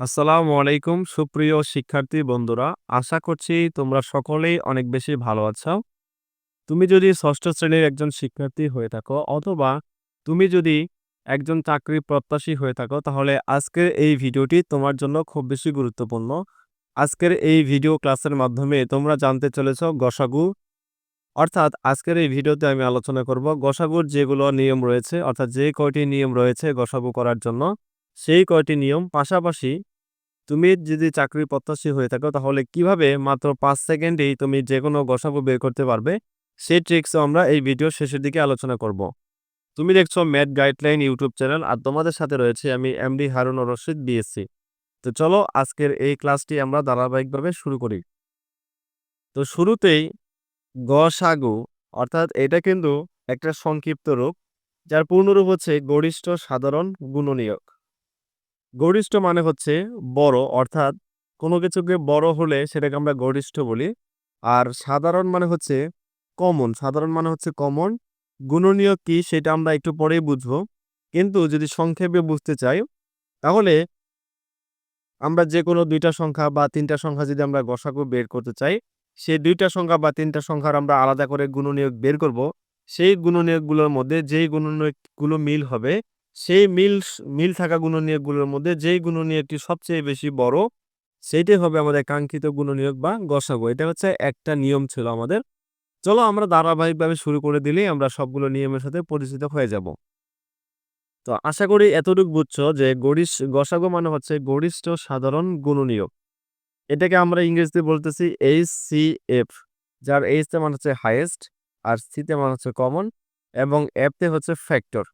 আসসালামু আলাইকুম সুপ্রিয় শিক্ষার্থী বন্ধুরা। আশা করছি তোমরা সকলেই অনেক বেশি ভালো আছো। তুমি যদি ষষ্ঠ শ্রেণির একজন শিক্ষার্থী হয়ে থাকো অথবা তুমি যদি একজন চাকরি প্রত্যাশী হয়ে থাকো, তাহলে আজকের এই ভিডিওটি তোমার জন্য খুব বেশি গুরুত্বপূর্ণ। আজকের এই ভিডিও ক্লাসের মাধ্যমে তোমরা জানতে চলেছ গসাগু অর্থাৎ আজকের এই ভিডিওতে আমি আলোচনা করব গসাগুর যেগুলো নিয়ম রয়েছে, অর্থাৎ যে কয়টি নিয়ম রয়েছে গসাগু করার জন্য, সেই কয়টি নিয়ম পাশাপাশি তুমি যদি চাকরি প্রত্যাশী হয়ে থাকো, তাহলে কীভাবে মাত্র পাঁচ সেকেন্ডেই তুমি যে কোনো গসাগু বের করতে পারবে? সেই ট্রিক্সও আমরা এই ভিডিও শেষের দিকে আলোচনা করব। তুমি দেখছ ম্যাথ গাইডলাইন ইউটিউব চ্যানেল, আর তোমাদের সাথে রয়েছে আমি এমডি হারুন রশিদ, বিএসসি। তো চলো আজকের এই ক্লাসটি আমরা ধারাবাহিকভাবে শুরু করি। তো শুরুতেই গসাগু, অর্থাৎ এটা কিন্তু একটা সংক্ষিপ্ত রূপ, যার পূর্ণরূপ হচ্ছে গরিষ্ঠ সাধারণ গুণনীয়ক। গরিষ্ঠ মানে হচ্ছে বড়, অর্থাৎ কোনো কিছুকে বড় হলে সেটাকে আমরা গরিষ্ঠ বলি। আর সাধারণ মানে হচ্ছে কমন সাধারণ মানে হচ্ছে কমন গুণনীয় কি সেটা আমরা একটু পরেই বুঝব। কিন্তু যদি সংক্ষেপে বুঝতে চাই, তাহলে আমরা যে কোনো দুইটা সংখ্যা বা তিনটা সংখ্যা যদি আমরা গসাগু বের করতে চাই, সেই দুইটা সংখ্যা বা তিনটা সংখ্যার আমরা আলাদা করে গুণনীয়ক বের করব। সেই গুণনীয়কগুলোর মধ্যে যেই গুণনীয়কগুলো মিল হবে সেই মিল মিল থাকা গুণনীয়কগুলোর মধ্যে যেই গুণনীয়কটি সবচেয়ে বেশি বড়, সেইটাই হবে আমাদের কাঙ্ক্ষিত গুণনীয়ক বা গসাগু। এটা হচ্ছে একটা নিয়ম ছিল আমাদের। চলো আমরা ধারাবাহিকভাবে শুরু করে দিলেই আমরা সবগুলো নিয়মের সাথে পরিচিত হয়ে যাব। তো আশা করি এতটুকু বুঝছ যে গরিষ্ঠ, গসাগু মানে হচ্ছে গরিষ্ঠ সাধারণ গুণনীয়ক এটাকে আমরা ইংরেজিতে বলতেছি এইচ সি এফ যার এইচতে মানে হচ্ছে হাইয়েস্ট আর সিতে মানে হচ্ছে কমন এবং এফতে হচ্ছে ফ্যাক্টর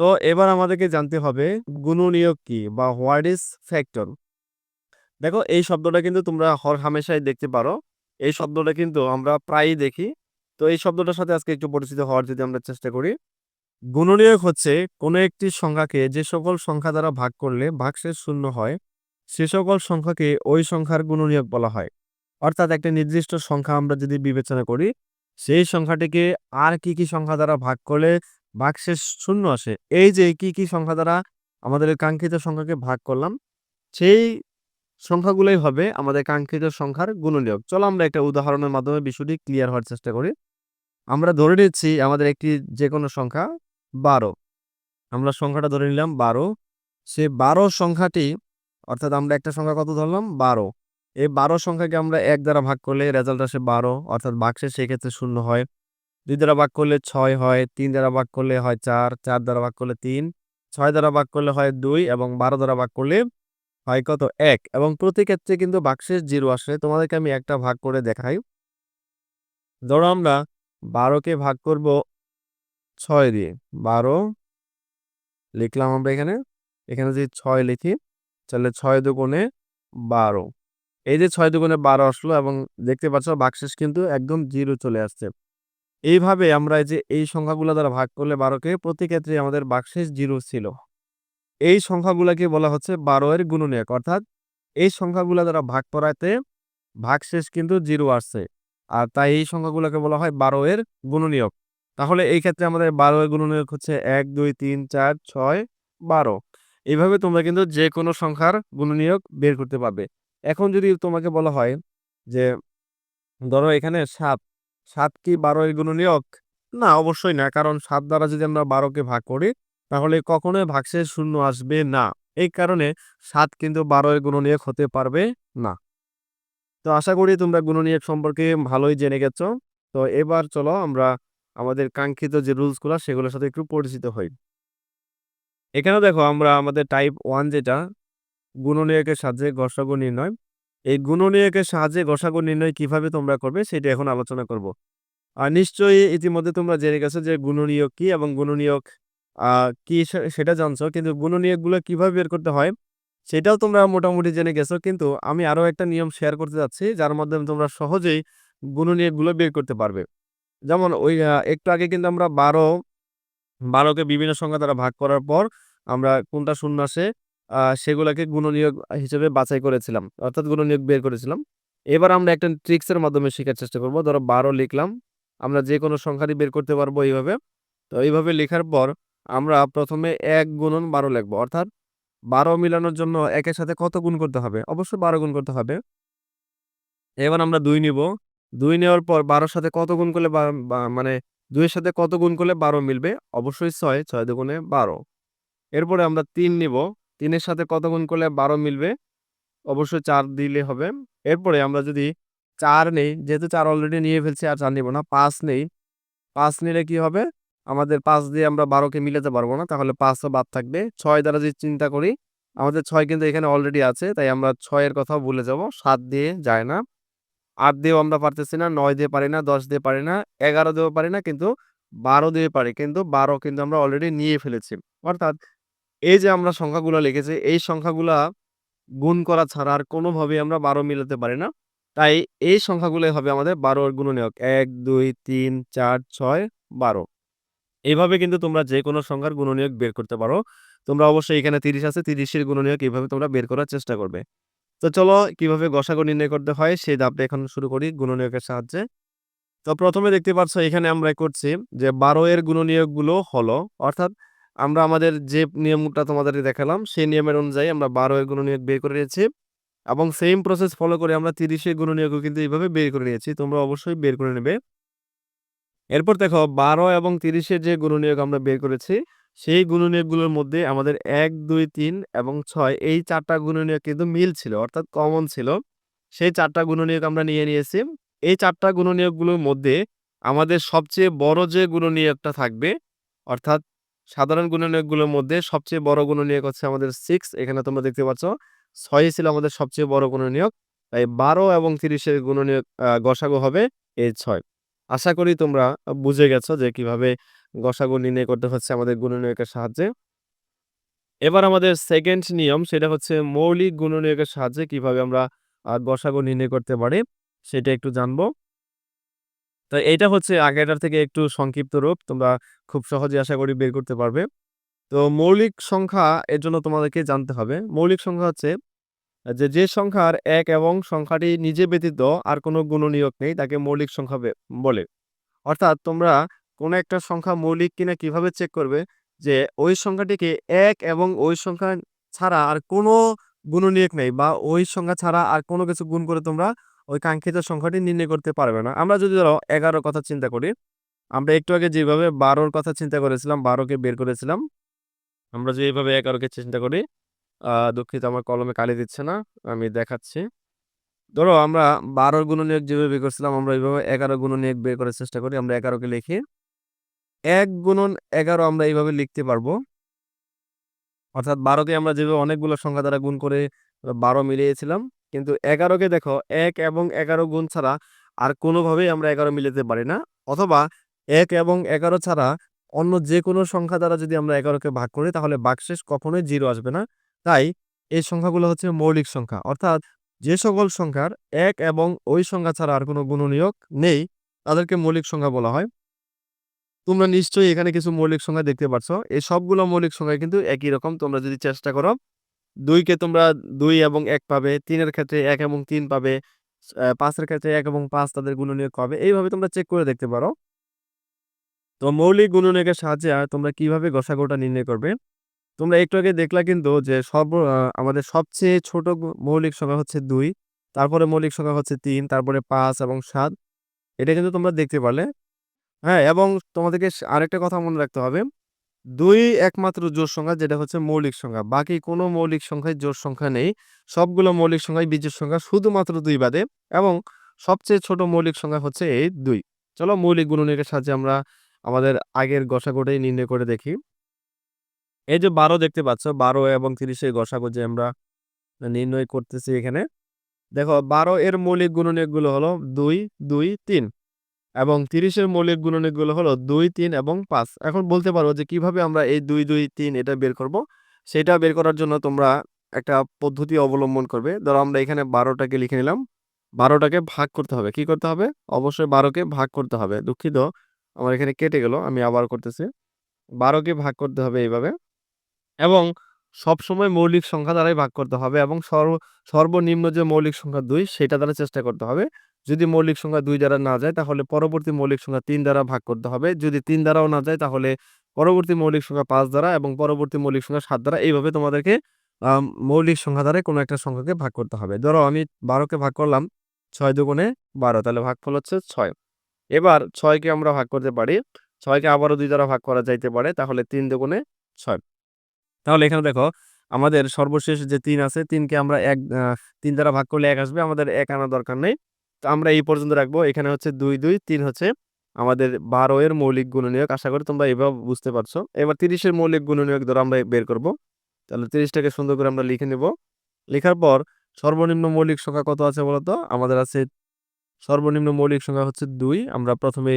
তো এবার আমাদেরকে জানতে হবে গুণনীয়ক কি বা হোয়াট ইজ ফ্যাক্টর দেখো, এই শব্দটা কিন্তু তোমরা হর হামেশাই দেখতে পারো। এই শব্দটা কিন্তু আমরা প্রায়ই দেখি। তো এই শব্দটার সাথে আজকে একটু পরিচিত হওয়ার যদি আমরা চেষ্টা করি। গুণনীয়ক হচ্ছে কোনো একটি সংখ্যাকে যে সকল সংখ্যা দ্বারা ভাগ করলে ভাগশেষ শূন্য হয়, সে সকল সংখ্যাকে ওই সংখ্যার গুণনীয়ক বলা হয়। অর্থাৎ একটা নির্দিষ্ট সংখ্যা আমরা যদি বিবেচনা করি, সেই সংখ্যাটিকে আর কি কি সংখ্যা দ্বারা ভাগ করলে ভাগশেষ শূন্য আসে। এই যে, কি কি সংখ্যা দ্বারা আমাদের কাঙ্ক্ষিত সংখ্যাকে ভাগ করলাম, সেই সংখ্যাগুলোই হবে আমাদের কাঙ্ক্ষিত সংখ্যার গুণনীয়ক। চলো আমরা একটা উদাহরণের মাধ্যমে বিষয়টি ক্লিয়ার হওয়ার চেষ্টা করি। আমরা ধরে নিচ্ছি আমাদের একটি যে কোনো সংখ্যা বারো। আমরা সংখ্যাটা ধরে নিলাম বারো। সে বারো সংখ্যাটি, অর্থাৎ আমরা একটা সংখ্যা কত ধরলাম? বারো। এই বারো সংখ্যাকে আমরা এক দ্বারা ভাগ করলে রেজাল্ট আসে বারো, অর্থাৎ বাক্সের সেক্ষেত্রে শূন্য হয়। দুই দ্বারা ভাগ করলে ছয় হয়, তিন দ্বারা ভাগ করলে হয় চার চার দ্বারা ভাগ করলে তিন, ছয় দ্বারা ভাগ করলে হয় দুই এবং বারো দ্বারা ভাগ করলে হয় কত? এক এবং প্রতি ক্ষেত্রে কিন্তু বাক্সের জিরো আসে। তোমাদেরকে আমি একটা ভাগ করে দেখাই। ধরো আমরা বারোকে ভাগ করব ছয় দিয়ে। বারো লিখলাম আমরা এখানে। এখানে যদি ছয় লিখি, তাহলে ছয় দুগুণে বারো। এই যে ছয় দুগুণে বারো আসলো এবং দেখতে পাচ্ছ বাক্সেস কিন্তু একদম জিরো চলে আসছে। এইভাবে আমরা যে, এই সংখ্যাগুলো দ্বারা ভাগ করলে বারোকে প্রতি ক্ষেত্রে আমাদের বাক্সেস জিরো ছিল। এই সংখ্যাগুলোকে বলা হচ্ছে বারো এর গুণনীয়ক। অর্থাৎ এই সংখ্যাগুলো দ্বারা ভাগ করাতে ভাগশেষ কিন্তু জিরো আসছে। আর তাই এই সংখ্যাগুলোকে বলা হয় বারো এর গুণনীয়ক। তাহলে এই ক্ষেত্রে আমাদের বারো এর গুণনীয়ক হচ্ছে এক, দুই, তিন, চার, ছয়, বারো। এইভাবে তোমরা কিন্তু যে কোনো সংখ্যার গুণনীয়ক বের করতে পারবে। এখন যদি তোমাকে বলা হয় যে, ধরো এখানে সাত সাত কি বারো এর গুণনীয়ক? না, অবশ্যই না। কারণ সাত দ্বারা যদি আমরা বারোকে ভাগ করি, তাহলে কখনোই ভাগশেষ শূন্য আসবে না। এই কারণে সাত কিন্তু বারো এর গুণনীয়ক হতে পারবে না। তো আশা করি তোমরা গুণনীয়ক সম্পর্কে ভালোই জেনে গেছো। তো এবার চলো আমরা আমাদের কাঙ্ক্ষিত যে রুলসগুলো, সেগুলোর সাথে একটু পরিচিত হই। এখানে দেখো, আমরা আমাদের টাইপ ওয়ান যেটা, গুণনীয়কের সাহায্যে গসাগু নির্ণয়। এই গুণনীয়কের সাহায্যে গসাগু নির্ণয় কীভাবে তোমরা করবে সেটা এখন আলোচনা করব। আর নিশ্চয়ই ইতিমধ্যে তোমরা জেনে গেছো যে গুণনীয়ক কি এবং গুণনীয়ক কি সেটা জানছো। কিন্তু গুণনীয়কগুলো কীভাবে বের করতে হয় সেটাও তোমরা মোটামুটি জেনে গেছো। কিন্তু আমি আরও একটা নিয়ম শেয়ার করতে যাচ্ছি যার মাধ্যমে তোমরা সহজেই গুণনীয়কগুলো বের করতে পারবে। যেমন ওই একটু আগে কিন্তু আমরা বারো, বারোকে বিভিন্ন সংখ্যা দ্বারা ভাগ করার পর আমরা কোনটা শূন্য আসে সেগুলোকে গুণনীয়ক হিসেবে বাছাই করেছিলাম। অর্থাৎ গুণনীয়ক বের করেছিলাম। এবার আমরা একটা ট্রিক্সের মাধ্যমে শেখার চেষ্টা করব। ধরো বারো লিখলাম, আমরা যে কোনো সংখ্যাটি বের করতে পারব এইভাবে। তো এইভাবে লেখার পর আমরা প্রথমে এক গুণন বারো লিখব। অর্থাৎ বারো মিলানোর জন্য একের সাথে কত গুণ করতে হবে? অবশ্যই বারো গুণ করতে হবে। এবার আমরা দুই নিব। দুই নেওয়ার পর বারোর সাথে কত গুণ করলে মানে দুইয়ের সাথে কত গুণ করলে বারো মিলবে? অবশ্যই ছয় ছয় দুগুণে বারো। এরপরে আমরা তিন নিব। তিনের সাথে কত গুণ করলে বারো মিলবে? অবশ্যই চার দিলে হবে। এরপরে আমরা যদি চার নেই, যেহেতু চার অলরেডি নিয়ে ফেলছি আর চার নিব না, পাঁচ নেই, পাঁচ নিলে কি হবে? আমাদের পাঁচ দিয়ে আমরা বারোকে মিলাতে পারব না, তাহলে পাঁচও বাদ থাকবে। ছয় দ্বারা যদি চিন্তা করি, আমাদের ছয় কিন্তু এখানে অলরেডি আছে, তাই আমরা ছয়ের কথাও ভুলে যাব, সাত দিয়ে যায় না। আট দিয়েও আমরা পারতেছি না, নয় দিয়ে পারি না, দশ দিয়ে পারি না, এগারো দিয়েও পারি না, কিন্তু বারো দিয়ে পারি, কিন্তু বারো কিন্তু আমরা অলরেডি নিয়ে ফেলেছি। অর্থাৎ এই যে আমরা সংখ্যাগুলো লিখেছি, এই সংখ্যাগুলা গুণ করা ছাড়া আর কোনোভাবেই আমরা বারো মিলাতে পারি না। তাই এই সংখ্যাগুলো হবে আমাদের বারোর গুণনীয়ক। এক, দুই, তিন, চার, ছয়, বারো। এইভাবে কিন্তু তোমরা যে কোনো সংখ্যার গুণনীয়ক বের করতে পারো। তোমরা অবশ্যই এখানে তিরিশ আছে, তিরিশের গুণনীয়ক এইভাবে তোমরা বের করার চেষ্টা করবে। তো চলো কীভাবে গসাগু নির্ণয় করতে হয়, সেই ধাপটা এখন শুরু করি গুণনীয়কের সাহায্যে। তো প্রথমে দেখতে পাচ্ছ এখানে আমরা করছি যে বারো এর গুণনীয়কগুলো হলো, অর্থাৎ আমরা আমাদের যে নিয়মটা তোমাদের দেখালাম, সেই নিয়মের অনুযায়ী আমরা বারো এর গুণনীয়ক বের করে নিয়েছি এবং সেম প্রসেস ফলো করে আমরা তিরিশের গুণনীয়কও কিন্তু এইভাবে বের করে নিয়েছি, তোমরা অবশ্যই বের করে নেবে। এরপর দেখো, বারো এবং তিরিশের যে গুণনীয়ক আমরা বের করেছি, সেই গুণনীয়কগুলোর মধ্যে আমাদের এক, দুই, তিন এবং ছয়, এই চারটা গুণনীয়ক কিন্তু মিল ছিল, অর্থাৎ কমন ছিল। সেই চারটা গুণনীয়ক আমরা নিয়ে নিয়েছি। এই চারটা গুণনীয়কগুলোর মধ্যে আমাদের সবচেয়ে বড় যে গুণনীয়কটা থাকবে, অর্থাৎ সাধারণ গুণনীয়কগুলোর মধ্যে সবচেয়ে বড় গুণনীয়ক হচ্ছে আমাদের সিক্স এখানে তোমরা দেখতে পাচ্ছ। ছয় ছিল আমাদের সবচেয়ে বড় গুণনীয়ক, তাই বারো এবং তিরিশের গুণনীয়ক গসাগু হবে এই ছয়। আশা করি তোমরা বুঝে গেছো যে কীভাবে গসাগু নির্ণয় করতে হচ্ছে আমাদের গুণনীয়কের সাহায্যে। এবার আমাদের সেকেন্ড নিয়ম, সেটা হচ্ছে মৌলিক গুণনীয়কের সাহায্যে কীভাবে আমরা গসাগু নির্ণয় করতে পারি, সেটা একটু জানব। তো এইটা হচ্ছে আগেটার থেকে একটু সংক্ষিপ্ত রূপ, তোমরা খুব সহজে আশা করি বের করতে পারবে। তো মৌলিক সংখ্যা এর জন্য তোমাদেরকে জানতে হবে। মৌলিক সংখ্যা হচ্ছে, যে যে সংখ্যার এক এবং সংখ্যাটি নিজে ব্যতীত আর কোনো গুণনীয়ক নেই, তাকে মৌলিক সংখ্যা বলে। অর্থাৎ তোমরা কোনো একটা সংখ্যা মৌলিক কিনা কীভাবে চেক করবে, যে, ওই সংখ্যাটিকে এক এবং ওই সংখ্যা ছাড়া আর কোনো গুণনীয়ক নেই বা ওই সংখ্যা ছাড়া আর কোনো কিছু গুণ করে তোমরা ওই কাঙ্ক্ষিত সংখ্যাটি নির্ণয় করতে পারবে না। আমরা যদি ধরো এগারোর কথা চিন্তা করি, আমরা একটু আগে যেভাবে বারোর কথা চিন্তা করেছিলাম বারোকে বের করেছিলাম, আমরা যে এইভাবে এগারোকে চিন্তা করি দুঃখিত, আমার কলমে কালি দিচ্ছে না, আমি দেখাচ্ছি। ধরো আমরা বারোর গুণনীয়ক যেভাবে বের করছিলাম, আমরা এইভাবে এগারো গুণনীয়ক বের করার চেষ্টা করি, আমরা এগারোকে লিখি। এক গুণন এগারো আমরা এইভাবে লিখতে পারব। অর্থাৎ বারোকে আমরা যেভাবে অনেকগুলো সংখ্যা দ্বারা গুণ করে বারো মিলিয়েছিলাম কিন্তু এগারোকে দেখো, এক এবং এগারো গুণ ছাড়া আর কোনোভাবেই আমরা এগারো মিলাতে পারি না। অথবা এক এবং এগারো ছাড়া অন্য যে কোনো সংখ্যা দ্বারা যদি আমরা এগারোকে ভাগ করি, তাহলে বাকশেষ কখনোই জিরো আসবে না। তাই এই সংখ্যাগুলো হচ্ছে মৌলিক সংখ্যা। অর্থাৎ যে সকল সংখ্যার এক এবং ওই সংখ্যা ছাড়া আর কোনো গুণনীয়ক নেই, তাদেরকে মৌলিক সংখ্যা বলা হয়। তোমরা নিশ্চয়ই এখানে কিছু মৌলিক সংখ্যা দেখতে পাচ্ছ এই সবগুলো মৌলিক সংখ্যা কিন্তু একই রকম। তোমরা যদি চেষ্টা করো দুইকে তোমরা দুই এবং এক পাবে, তিনের ক্ষেত্রে এক এবং তিন পাবে পাঁচের ক্ষেত্রে এক এবং পাঁচ তাদের গুণনীয়ক পাবে এইভাবে তোমরা চেক করে দেখতে পারো। তো মৌলিক গুণনীয়কের সাহায্যে আর তোমরা কীভাবে গসাগুটা নির্ণয় করবে? তোমরা একটু আগে দেখলা কিন্তু যে সর্ব আমাদের সবচেয়ে ছোট মৌলিক সংখ্যা হচ্ছে দুই, তারপরে মৌলিক সংখ্যা হচ্ছে তিন, তারপরে পাঁচ এবং সাত। এটা কিন্তু তোমরা দেখতে পারলে। হ্যাঁ এবং তোমাদেরকে আরেকটা কথা মনে রাখতে হবে। দুই একমাত্র জোড় সংখ্যা যেটা হচ্ছে মৌলিক সংখ্যা। বাকি কোনো মৌলিক সংখ্যায় জোড় সংখ্যা নেই। সবগুলো মৌলিক সংখ্যায় বীজের সংখ্যা শুধুমাত্র দুই বাদে এবং সবচেয়ে ছোট মৌলিক সংখ্যা হচ্ছে এই দুই। চলো মৌলিক গুণনীয়কের সাহায্যে আমরা আমাদের আগের গসাগুটাই নির্ণয় করে দেখি। এই যে বারো দেখতে পাচ্ছ, বারো এবং তিরিশের গসাগু যে আমরা নির্ণয় করতেছি এখানে। দেখো, বারো এর মৌলিক গুণনীয়কগুলো হলো দুই দুই, তিন। এবং তিরিশের মৌলিক গুণনীয়কগুলো হলো দুই, তিন এবং পাঁচ। এখন বলতে পারো যে কীভাবে আমরা এই দুই দুই, তিন এটা বের করব, সেটা বের করার জন্য তোমরা একটা পদ্ধতি অবলম্বন করবে। ধরো আমরা এখানে বারোটাকে লিখে নিলাম। বারোটাকে ভাগ করতে হবে। কি করতে হবে? অবশ্যই বারোকে ভাগ করতে হবে। দুঃখিত, আমার এখানে কেটে গেল, আমি আবার করতেছি। বারোকে ভাগ করতে হবে এইভাবে এবং সবসময় মৌলিক সংখ্যা দ্বারাই ভাগ করতে হবে এবং সর্ব, সর্বনিম্ন যে মৌলিক সংখ্যা দুই, সেটা দ্বারা চেষ্টা করতে হবে। যদি মৌলিক সংখ্যা দুই দ্বারা না যায়, তাহলে পরবর্তী মৌলিক সংখ্যা তিন দ্বারা ভাগ করতে হবে যদি তিন দ্বারাও না যায়, তাহলে পরবর্তী মৌলিক সংখ্যা পাঁচ দ্বারা এবং পরবর্তী মৌলিক সংখ্যা সাত দ্বারা এইভাবে তোমাদেরকে মৌলিক সংখ্যা দ্বারা কোনো একটা সংখ্যাকে ভাগ করতে হবে। ধরো আমি বারোকে ভাগ করলাম, ছয় দুগুণে ১২ তাহলে ভাগফল হচ্ছে ছয় এবার ছয়কে আমরা ভাগ করতে পারি। ছয়কে আবারও দুই দ্বারা ভাগ করা যাইতে পারে। তাহলে তিন দুগুণে ছয় তাহলে এখানে দেখো, আমাদের সর্বশেষ যে তিন আছে, তিনকে আমরা এক তিন দ্বারা ভাগ করলে এক আসবে। আমাদের এক আনা দরকার নেই। তো আমরা এই পর্যন্ত রাখব। এখানে হচ্ছে ২, ২, ৩ হচ্ছে আমাদের ১২ এর মৌলিক গুণনীয়ক। আশা করি তোমরা এভাবে বুঝতে পারছ। এবার তিরিশের মৌলিক গুণনীয়ক ধরো আমরা বের করব। তাহলে তিরিশটাকে সুন্দর করে আমরা লিখে নেব লেখার পর সর্বনিম্ন মৌলিক সংখ্যা কত আছে বলতো আমাদের আছে সর্বনিম্ন মৌলিক সংখ্যা হচ্ছে দুই আমরা প্রথমে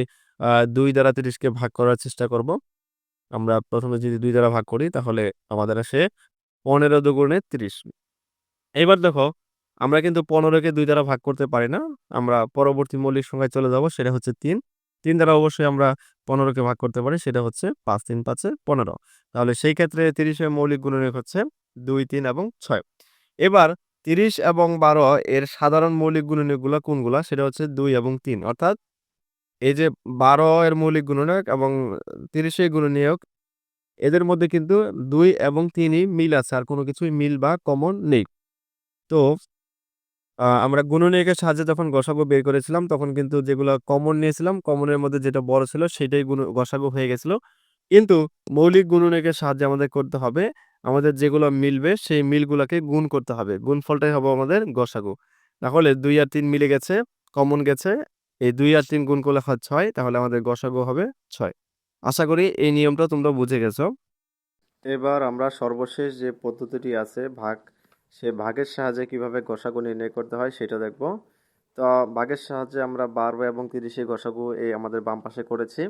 দুই দ্বারা তিরিশকে ভাগ করার চেষ্টা করব। আমরা প্রথমে যদি দুই দ্বারা ভাগ করি তাহলে আমাদের আসে ১৫ দুগুণে ৩০। এবার দেখো আমরা কিন্তু ১৫ কে ২ দ্বারা ভাগ করতে পারি না। আমরা পরবর্তী মৌলিক সংখ্যায় চলে যাব সেটা হচ্ছে ৩। ৩ দ্বারা অবশ্যই আমরা পনেরোকে ভাগ করতে পারি সেটা হচ্ছে পাঁচ তিন পাঁচে পনেরো তাহলে সেই ক্ষেত্রে ৩০ এর মৌলিক গুণনীয়ক হচ্ছে ২, ৩ এবং ছয় এবার ৩০ এবং ১২ এর সাধারণ মৌলিক গুণনীয়কগুলা কোনগুলা? সেটা হচ্ছে দুই এবং তিন অর্থাৎ এই যে ১২ এর মৌলিক গুণনীয়ক এবং ৩০ এর গুণনীয়ক এদের মধ্যে কিন্তু দুই এবং তিনই মিল আছে। আর কোনো কিছুই মিল বা কমন নেই। তো আ আমরা গুণনীয়কের সাহায্যে যখন গসাগু বের করেছিলাম তখন কিন্তু যেগুলা কমন নিয়েছিলাম, কমনের মধ্যে যেটা বড় ছিল সেটাই গুণ গসাগু হয়ে গেছিল। কিন্তু মৌলিক গুণনীয়কের সাহায্যে আমাদের করতে হবে, আমাদের যেগুলো মিলবে সেই মিলগুলাকে গুণ করতে হবে। গুণফলটাই হবে আমাদের গসাগু। তাহলে ২ আর ৩ মিলে গেছে, কমন গেছে। এই ২ আর ৩ গুণ করলে হয় ৬ তাহলে আমাদের গসাগু হবে ৬। আশা করি এই নিয়মটা তোমরা বুঝে গেছো। এবার আমরা সর্বশেষ যে পদ্ধতিটি আছে ভাগ, সে ভাগের সাহায্যে কীভাবে গসাগু নির্ণয় করতে হয় সেটা দেখব। তো ভাগের সাহায্যে আমরা ১২ এবং ৩০ এর গসাগু এই আমাদের বাম পাশে করেছি।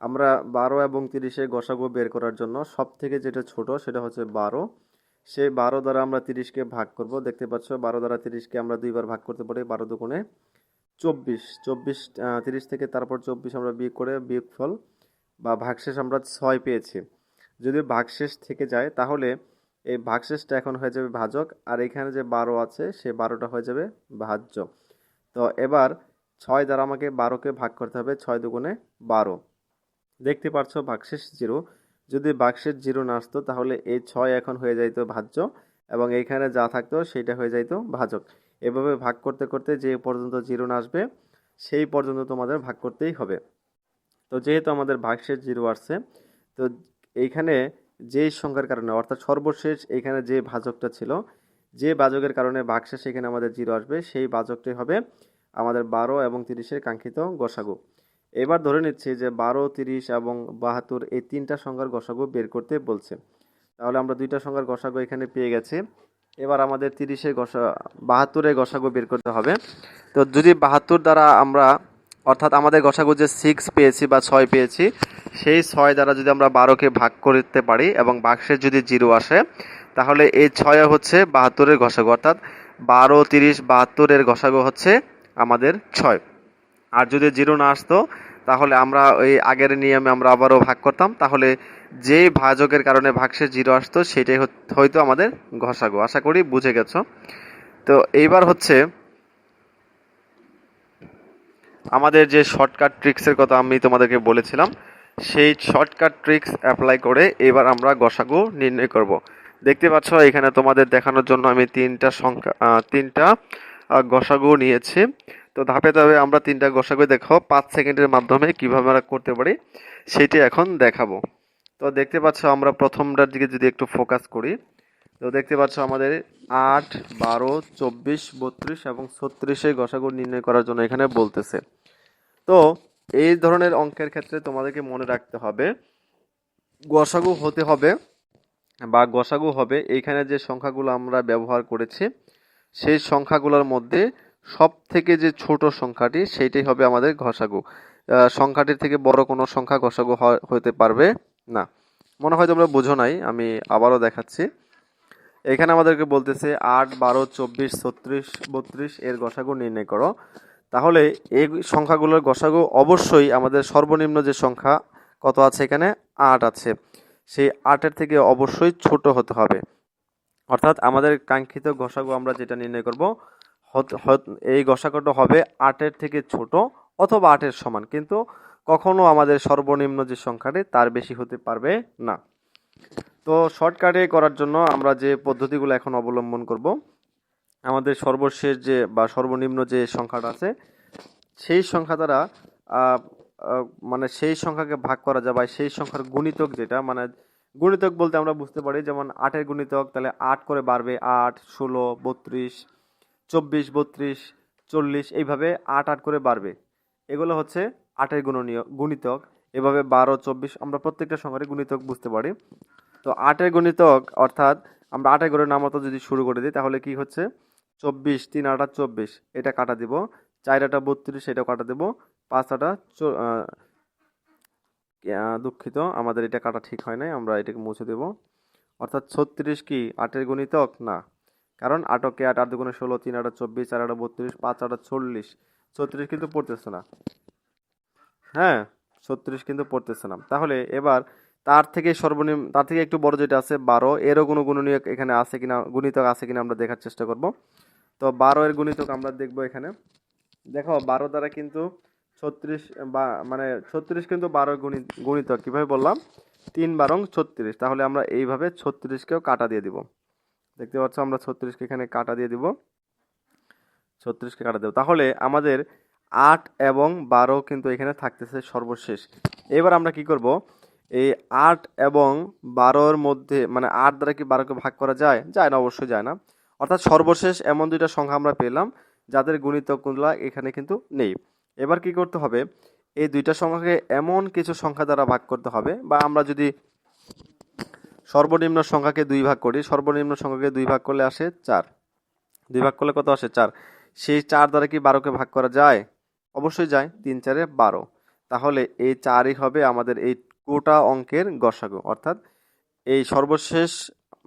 আমরা ১২ এবং ৩০ এর গসাগু বের করার জন্য সব থেকে যেটা ছোট সেটা হচ্ছে ১২। সেই ১২ দ্বারা আমরা তিরিশকে ভাগ করব। দেখতে পাচ্ছ ১২ দ্বারা তিরিশকে আমরা দুইবার ভাগ করতে পারি। ১২ দুগুণে চব্বিশ চব্বিশ তিরিশ থেকে তারপর ২৪ আমরা বিয়োগ করে বিয়োগফল বা ভাগশেষ আমরা ছয় পেয়েছি। যদি ভাগশেষ থেকে যায়, তাহলে এই ভাগশেষটা এখন হয়ে যাবে ভাজক, আর এখানে যে ১২ আছে সে ১২টা হয়ে যাবে ভাজ্য। তো এবার ছয় দ্বারা আমাকে বারোকে ভাগ করতে হবে, ছয় দুগুণে ১২। দেখতে পাচ্ছ ভাগশেষ জিরো যদি ভাগশেষ 0 না আসতো, তাহলে এই ছয় এখন হয়ে যাইতো ভাজ্য, এবং এইখানে যা থাকতো সেটা হয়ে যাইতো ভাজক। এভাবে ভাগ করতে করতে যে পর্যন্ত 0 না আসবে, সেই পর্যন্ত তোমাদের ভাগ করতেই হবে। তো যেহেতু আমাদের ভাগশেষ জিরো আসছে, তো এইখানে যেই সংখ্যার কারণে অর্থাৎ সর্বশেষ এইখানে যে ভাজকটা ছিল যে ভাজকের কারণে ভাগশেষ এখানে আমাদের জিরো আসবে সেই ভাজকটাই হবে আমাদের ১২ এবং ৩০ এর কাঙ্ক্ষিত গসাগু। এবার ধরে নিচ্ছি যে ১২, ৩০ এবং ৭২ এই তিনটা সংখ্যার গসাগু বের করতে বলছে। তাহলে আমরা দুইটা সংখ্যার গসাগু এখানে পেয়ে গেছি। এবার আমাদের ৩০ এর গসা ৭২ এর গসাগু বের করতে হবে। তো যদি ৭২ দ্বারা আমরা অর্থাৎ আমাদের গসাগু যে 6 পেয়েছি বা ৬ পেয়েছি সেই ৬ দ্বারা যদি আমরা ১২ কে ভাগ করতে পারি এবং ভাগশেষ যদি 0 আসে তাহলে এই ৬ হচ্ছে ৭২ এর গসাগু অর্থাৎ ১২, ৩০, ৭২ এর গসাগু হচ্ছে আমাদের ৬। আর যদি 0 না আসতো তাহলে আমরা ওই আগের নিয়মে আমরা আবারও ভাগ করতাম তাহলে যেই ভাজকের কারণে ভাগশেষ 0 আসতো সেটাই হয়তো আমাদের গসাগু। আশা করি বুঝে গেছো। তো এইবার হচ্ছে আমাদের যে শর্টকাট ট্রিক্সের কথা আমি তোমাদেরকে বলেছিলাম, সেই শর্টকাট ট্রিক্স অ্যাপ্লাই করে এবার আমরা গসাগু নির্ণয় করব। দেখতে পাচ্ছ, এখানে তোমাদের দেখানোর জন্য আমি তিনটা সংখ্যা তিনটা গসাগু নিয়েছি তো ধাপে ধাপে আমরা তিনটা গসাগু দেখো, পাঁচ সেকেন্ডের মাধ্যমে কীভাবে আমরা করতে পারি, সেটি এখন দেখাবো তো দেখতে পাচ্ছ, আমরা প্রথমটার দিকে যদি একটু ফোকাস করি তো দেখতে পাচ্ছ আমাদের আট, বারো, চব্বিশ, বত্রিশ এবং ছত্রিশে গসাগু নির্ণয় করার জন্য এখানে বলতেছে। তো এই ধরনের অঙ্কের ক্ষেত্রে তোমাদেরকে মনে রাখতে হবে, গসাগু হতে হবে বা গসাগু হবে, এইখানে যে সংখ্যাগুলো আমরা ব্যবহার করেছি, সেই সংখ্যাগুলোর মধ্যে সব থেকে যে ছোট সংখ্যাটি, সেইটাই হবে আমাদের ঘষাগু সংখ্যাটির থেকে বড় কোনো সংখ্যা গসাগু হতে পারবে না। মনে হয় তোমরা বোঝো নাই, আমি আবারও দেখাচ্ছি। এখানে আমাদেরকে বলতেছে আট, বারো, চব্বিশ, ছত্রিশ, বত্রিশ এর গসাগু নির্ণয় করো। তাহলে এই সংখ্যাগুলোর গসাগু অবশ্যই আমাদের সর্বনিম্ন যে সংখ্যা, কত আছে এখানে? আট আছে। সেই আটের থেকে অবশ্যই ছোট হতে হবে। অর্থাৎ আমাদের কাঙ্ক্ষিত গসাগু আমরা যেটা নির্ণয় করব এই গসাগুটা হবে আটের থেকে ছোট অথবা আটের সমান। কিন্তু কখনো আমাদের সর্বনিম্ন যে সংখ্যাটি, তার বেশি হতে পারবে না। তো শর্টকাটে করার জন্য আমরা যে পদ্ধতিগুলো এখন অবলম্বন করব, আমাদের সর্বশেষ যে বা সর্বনিম্ন যে সংখ্যাটা আছে, সেই সংখ্যা দ্বারা মানে সেই সংখ্যাকে ভাগ করা যায় বা সেই সংখ্যার গুণিতক যেটা মানে গুণিতক বলতে আমরা বুঝতে পারি, যেমন আটের গুণিতক, তাহলে আট করে বাড়বে আট, ষোলো, বত্রিশ, চব্বিশ, বত্রিশ, চল্লিশ, এইভাবে আট আট করে বাড়বে। এগুলো হচ্ছে আটের গুণনীয়, গুণিতক। এভাবে বারো, চব্বিশ, আমরা প্রত্যেকটা সংখ্যারই গুণিতক বুঝতে পারি। তো আটের গুণিতক অর্থাৎ আমরা আটের গড়ের নাম মতো যদি শুরু করে দিই, তাহলে কি হচ্ছে? চব্বিশ, তিন আটা চব্বিশ, এটা কাটা দিব। চার আটা বত্রিশ এটাও কাটা দেব। পাঁচ আটা দুঃখিত, আমাদের এটা কাটা ঠিক হয় নাই, আমরা এটাকে মুছে দেব। অর্থাৎ ছত্রিশ কি আটের গুণিতক? না। কারণ আটকে আট আট দুগুণে ষোলো, তিন আটা চব্বিশ, চার আটা বত্রিশ, পাঁচ আটা চল্লিশ। ছত্রিশ কিন্তু পড়তেছে না। হ্যাঁ ছত্রিশ কিন্তু পড়তেছে না। তাহলে এবার তার থেকে সর্বনিম্ন, তার থেকে একটু বড় যেটা আছে, বারো। এরও কোনো গুণনীয়ক এখানে আছে কিনা, গুণিতক আছে কিনা আমরা দেখার চেষ্টা করব। তো বারো এর গুণিতক আমরা দেখব এখানে। দেখো, বারো দ্বারা কিন্তু ছত্রিশ, বা মানে ছত্রিশ কিন্তু বারো গুণিত গুণিতক, কীভাবে বললাম? তিন বারং ছত্রিশ। তাহলে আমরা এইভাবে ছত্রিশকেও কাটা দিয়ে দিব। দেখতে পাচ্ছ, আমরা ছত্রিশকে এখানে কাটা দিয়ে দিব। ছত্রিশকে কাটা দেবো। তাহলে আমাদের আট এবং বারো কিন্তু এখানে থাকতেছে সর্বশেষ। এবার আমরা কি করব? এই আট এবং বারোর মধ্যে মানে আট দ্বারা কি বারোকে ভাগ করা যায়? যায় না, অবশ্যই যায় না। অর্থাৎ সর্বশেষ এমন দুইটা সংখ্যা আমরা পেলাম, যাদের গুণিতকগুলা এখানে কিন্তু নেই। এবার কি করতে হবে? এই দুইটা সংখ্যাকে এমন কিছু সংখ্যা দ্বারা ভাগ করতে হবে, বা আমরা যদি সর্বনিম্ন সংখ্যাকে দুই ভাগ করি, সর্বনিম্ন সংখ্যাকে দুই ভাগ করলে আসে চার। দুই ভাগ করলে কত আসে? চার। সেই চার দ্বারা কি বারোকে ভাগ করা যায়? অবশ্যই যায়। তিন চারে বারো। তাহলে এই চারই হবে আমাদের এই গোটা অঙ্কের গসাগু, অর্থাৎ এই সর্বশেষ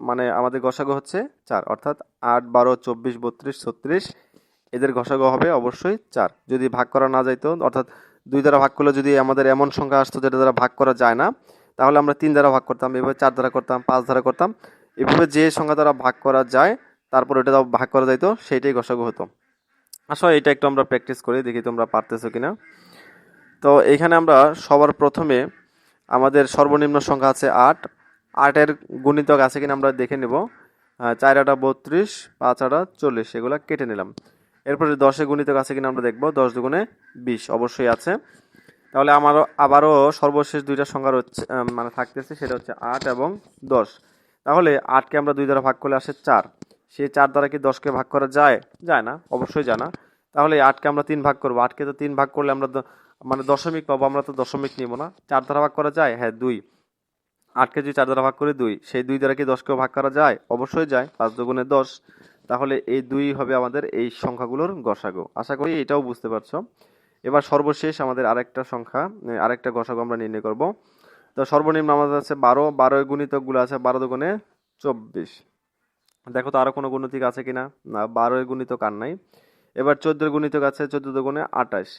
মানে আমাদের গসাগু হচ্ছে চার, অর্থাৎ আট, বারো, চব্বিশ, বত্রিশ, ছত্রিশ, এদের গসাগু হবে অবশ্যই চার। যদি ভাগ করা না যাইতো, অর্থাৎ দুই দ্বারা ভাগ করলে যদি আমাদের এমন সংখ্যা আসতো যেটা দ্বারা ভাগ করা যায় না, তাহলে আমরা তিন দ্বারা ভাগ করতাম, এভাবে চার দ্বারা করতাম, পাঁচ দ্বারা করতাম, এভাবে যে সংখ্যা দ্বারা ভাগ করা যায়, তারপর দ্বারা ভাগ করা যাইতো, সেইটাই গসাগু হতো। আসলে এটা একটু আমরা প্র্যাকটিস করি, দেখি তোমরা পারতেছো কিনা। তো এখানে আমরা সবার প্রথমে আমাদের সর্বনিম্ন সংখ্যা আছে আট। আটের গুণিতক আছে কিনা আমরা দেখে নেব। চার আটা বত্রিশ, পাঁচ আটা চল্লিশ, এগুলো কেটে নিলাম। এরপরে দশে গুণিতক আছে কিনা আমরা দেখব। দশ দুগুণে বিশ, অবশ্যই আছে। তাহলে আমারও, আবারও সর্বশেষ দুইটা সংখ্যা হচ্ছে মানে থাকতেছে, সেটা হচ্ছে আট এবং দশ। তাহলে আটকে আমরা দুই দ্বারা ভাগ করলে আসে চার। সেই চার দ্বারা কি দশকে ভাগ করা যায়? যায় না, অবশ্যই যায় না। তাহলে আটকে আমরা তিন ভাগ করব। আটকে তো তিন ভাগ করলে আমরা মানে দশমিক পাবো, আমরা তো দশমিক নিব না। চার দ্বারা ভাগ করা যায়? হ্যাঁ দুই। আটকে যদি চার দ্বারা ভাগ করে দুই, সেই দুই দ্বারা কি দশকেও ভাগ করা যায়? অবশ্যই যায়, পাঁচ দুগুণে দশ। তাহলে এই দুই হবে আমাদের এই সংখ্যাগুলোর গসাগু। আশা করি এটাও বুঝতে পারছ। এবার সর্বশেষ আমাদের আরেকটা সংখ্যা আরেকটা গসাগু আমরা নির্ণয় করব। তো সর্বনিম্ন আমাদের আছে বারো বারো গুণিতকগুলো আছে বারো দুগুণে চব্বিশ। দেখো তো আরও কোনো গুণিতক আছে কিনা? না, বারো এর গুণিতক আর নাই। এবার চোদ্দোর গুণিতক আছে চোদ্দ দুগুণে আঠাশ।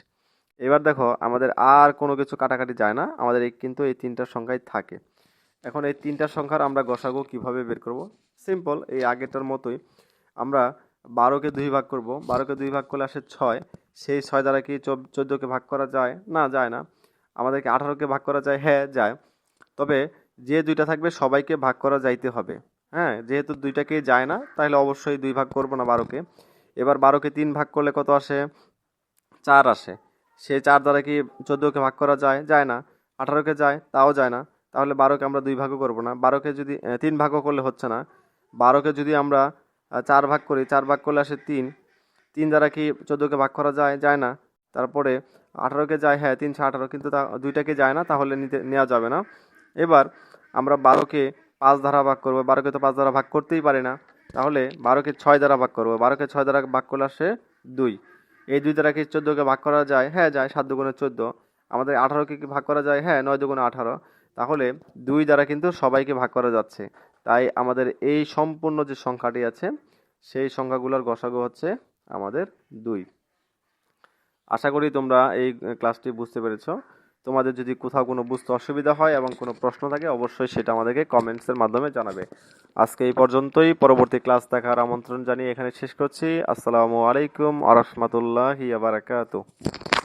এবার দেখো, আমাদের আর কোনো কিছু কাটাকাটি যায় না। আমাদের এই কিন্তু এই তিনটা সংখ্যাই থাকে। এখন এই তিনটা সংখ্যার আমরা গসাগু কীভাবে বের করব? সিম্পল এই আগেরটার মতোই আমরা বারোকে দুই ভাগ করব। বারোকে দুই ভাগ করলে আসে ছয়। সেই ছয় দ্বারা কি চোদ্দ চোদ্দোকে ভাগ করা যায়? না যায় না। আমাদেরকে আঠারোকে ভাগ করা যায়? হ্যাঁ যায়। তবে যে দুইটা থাকবে, সবাইকে ভাগ করা যাইতে হবে। হ্যাঁ যেহেতু দুইটাকেই যায় না, তাহলে অবশ্যই দুই ভাগ করব না বারোকে। এবার বারোকে তিন ভাগ করলে কত আসে? চার আসে। সেই চার দ্বারা কি চোদ্দোকে ভাগ করা যায়? যায় না। আঠারোকে যায়, তাও যায় না। তাহলে বারোকে আমরা দুই ভাগও করব না। বারোকে যদি তিন ভাগও করলে হচ্ছে না। বারোকে যদি আমরা চার ভাগ করি, চার ভাগ করলে আসে তিন। তিন দ্বারা কি চোদ্দোকে ভাগ করা যায়? যায় না। তারপরে আঠারোকে যায় হ্যাঁ তিনশো আঠারো, কিন্তু তা, দুইটাকে যায় না, তাহলে নিতে, নেওয়া যাবে না। এবার আমরা বারোকে পাঁচ দ্বারা ভাগ করব। বারোকে তো পাঁচ দ্বারা ভাগ করতেই পারি না। তাহলে বারোকে ছয় দ্বারা ভাগ করব। বারোকে ছয় দ্বারা ভাগ করলে আসে দুই। এই দুই দ্বারা কি চোদ্দোকে ভাগ করা যায়? হ্যাঁ যায় সাত দুগুণে চোদ্দ। আমাদের আঠারোকে কি ভাগ করা যায়? হ্যাঁ নয় দুগুণে আঠারো। তাহলে দুই দ্বারা কিন্তু সবাইকে ভাগ করা যাচ্ছে। তাই আমাদের এই সম্পূর্ণ যে সংখ্যাটি আছে, সেই সংখ্যাগুলোর গসাগু হচ্ছে আমাদের দুই। আশা করি তোমরা এই ক্লাসটি বুঝতে পেরেছ। তোমাদের যদি কোথাও কোনো বুঝতে অসুবিধা হয় এবং কোনো প্রশ্ন থাকে, অবশ্যই সেটা আমাদেরকে কমেন্টসের মাধ্যমে জানাবে। আজকে এই পর্যন্তই। পরবর্তী ক্লাস দেখার আমন্ত্রণ জানিয়ে এখানে শেষ করছি। আসসালামু আলাইকুম আরহামতুল্লাহ রহমতুল্লাহি আ বারাকাতুহু